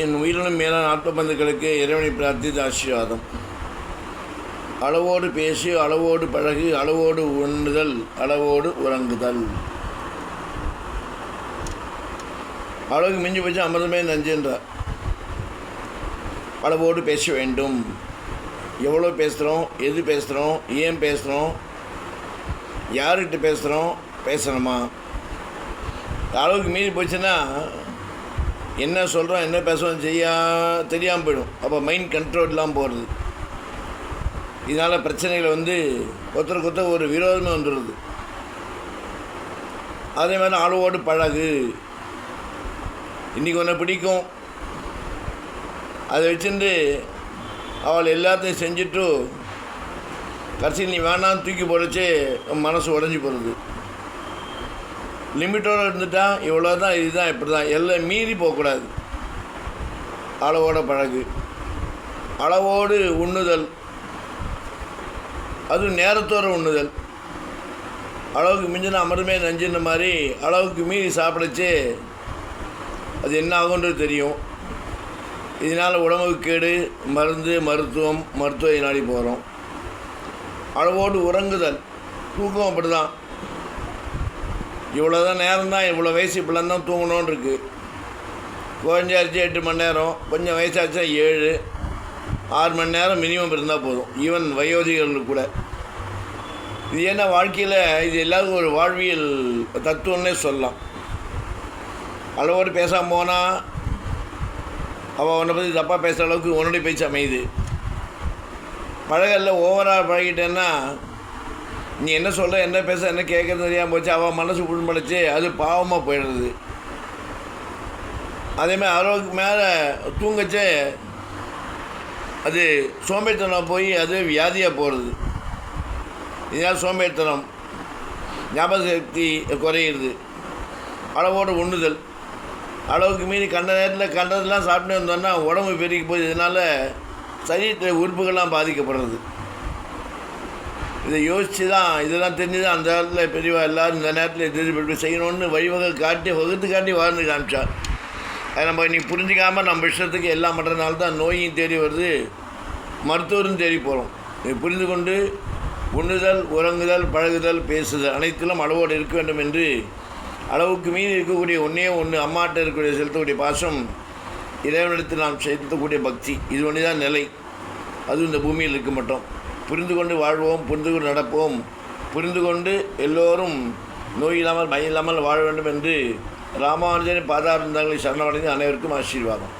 என் உயிரினும் மேலான ஆத்மபந்துக்களுக்கு இறைவனை பிரார்த்தித்து ஆசீர்வாதம். அளவோடு பேசி அளவோடு பழகு அளவோடு உண்ணுதல் அளவோடு உறங்குதல். அளவுக்கு மிஞ்சி போச்சு அமிர்தமே நஞ்சுன்றார் அளவோடு பேச வேண்டும். எவ்வளோ பேசுகிறோம் எது பேசுகிறோம் ஏன் பேசுகிறோம் யார்கிட்ட பேசுகிறோம் பேசணுமா? அளவுக்கு மீறி போச்சுன்னா என்ன சொல்கிறோம் என்ன பேசுகிறோம் செய்யா தெரியாமல் போயிடும். அப்போ மைண்ட் கண்ட்ரோல்லாம் போகிறது இதனால் பிரச்சனைகளை வந்து ஒருத்தருக்கு ஒருத்தர் ஒரு விரோதமே வந்துடுது அதே மாதிரி அளவோடு பழகு. இன்றைக்கி ஒன்று பிடிக்கும். அதை வச்சுட்டு அவள் எல்லாத்தையும் செஞ்சுட்டு கடைசியில் நீ வேணான்னு தூக்கி போடச்சு மனசு உடஞ்சி போகிறது லிமிட்டோடு இருந்துட்டா இவ்வளோ தான் இதுதான் இப்படி தான் எல்லாம் மீறி போகக்கூடாது. அளவோட பழகு. அளவோடு உண்ணுதல். அதுவும் நேரத்தோடு உண்ணுதல். அளவுக்கு மிஞ்சின அமருமே நஞ்சுன மாதிரி அளவுக்கு மீறி சாப்பிடச்சு அது என்ன ஆகுன்றது தெரியும். இதனால் உடம்புக்கு கேடு மருந்து மருத்துவம் மருத்துவ நாடி போகிறோம் அளவோடு உறங்குதல். தூக்கம் அப்படி தான் இவ்வளோ தான் நேரம் தான் இவ்வளோ வயசு இப்படிலாம் தான் தூங்கணும்னு இருக்குது குறைஞ்சாச்சு எட்டு மணி நேரம் கொஞ்சம் வயசாச்சுன்னா ஏழு ஆறு மணி நேரம் மினிமம் இருந்தால் போதும். ஈவன் வயோதிகர்களுக்கு கூட. இது என்ன வாழ்க்கையில் இது எல்லாருக்கும் ஒரு வாழ்வியல் தத்துவம்னே சொல்லலாம். அளவோடு பேசாமல் போனால் அவள் உன்னை பற்றி தப்பாக பேசுகிற அளவுக்கு உன்னுடைய பேச்சு அமையுது. பழகல்ல ஓவராக பழகிட்டேன்னா நீ என்ன சொல்கிற என்ன பேச என்ன கேட்குறது தெரியாமல் போச்சு. அவள் மனசு புண்படைச்சு அது பாவமாக போயிடுறது அதேமாதிரி அளவுக்கு மேலே தூங்கச்சே அது சோம்பேறித்தனம் போய் அது வியாதியாக போகிறது இதனால் சோம்பேறித்தனம். ஞாபக சக்தி குறையிறது. அளவோடு உண்ணுதல். அளவுக்கு மீறி கண்ட நேரத்தில் கண்டதெல்லாம் சாப்பிட்டு வந்தோன்னா உடம்பு பெருகி போகுது. இதனால் சரீரத்தில் உறுப்புகள்லாம் பாதிக்கப்படுறது. இதை யோசித்து தான் இதெல்லாம் தெரிஞ்சு தான் அந்த காலத்தில் பெரியவா எல்லோரும் இந்த நேரத்தில் இது இப்படி செய்யணும்னு வழிவகை காட்டி வகுத்து காட்டி வாழ்ந்து காமிச்சார். அதை நம்ம இன்றைக்கி புரிஞ்சிக்காமல் நம்ம இஷ்டத்துக்கு எல்லாம் பண்ணுறதுனால தான் நோயும் தேடி வருது மருத்துவரும் தேடி போகிறோம் இதை புரிந்து கொண்டு உண்ணுதல் உறங்குதல் பழகுதல் பேசுதல் அனைத்திலும் அளவோடு இருக்க வேண்டும் என்று அளவுக்கு மீறி இருக்கக்கூடிய ஒன்றே ஒன்று அம்மாட்ட இருக்கக்கூடிய செலுத்தக்கூடிய பாசம் இறைவனிடத்தில் நாம் செலுத்தக்கூடிய பக்தி. இது ஒன்று தான் நிலை. அதுவும் இந்த பூமியில் இருக்க மாட்டோம். புரிந்து கொண்டு வாழ்வோம் புரிந்து கொண்டு நடப்போம் புரிந்து கொண்டு எல்லோரும் நோய் இல்லாமல் பயம் இல்லாமல் வாழ வேண்டும் என்று ராமானுஜனின் பாதாரந்தங்களை சரணமடைந்து அனைவருக்கும் ஆசீர்வாதம்.